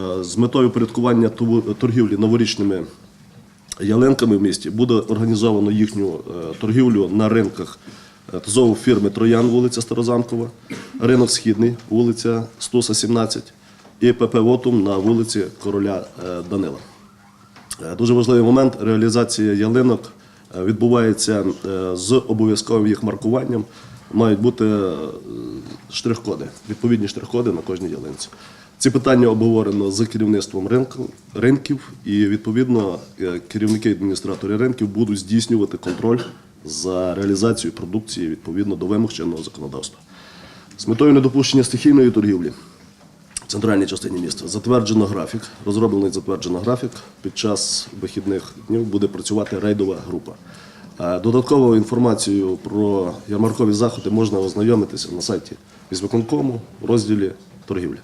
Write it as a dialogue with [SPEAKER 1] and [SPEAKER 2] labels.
[SPEAKER 1] Е, З метою порядкування торгівлі новорічними ялинками в місті буде організовано їхню е, торгівлю на ринках е, ТЗОВ фірми Троян, вулиця Старозамкова, ринок Східний, вулиця Стуса, 17 і ПП Вотум на вулиці Короля е, Данила. Е, Дуже важливий момент реалізація ялинок е, відбувається е, з обов'язковим їх маркуванням. Мають бути е, штрих-коди, відповідні штрих-коди на кожній ялинці. Ці питання обговорено з керівництвом ринку, ринків, і відповідно е, керівники адміністратори ринків будуть здійснювати контроль за реалізацією продукції відповідно до вимог чинного законодавства. З метою недопущення стихійної торгівлі в центральній частині міста. Затверджено графік, розроблений затверджено графік. Під час вихідних днів буде працювати рейдова група. Е, інформацію про ярмаркові заходи можна ознайомитися на сайті візвиконкому в розділі торгівлі.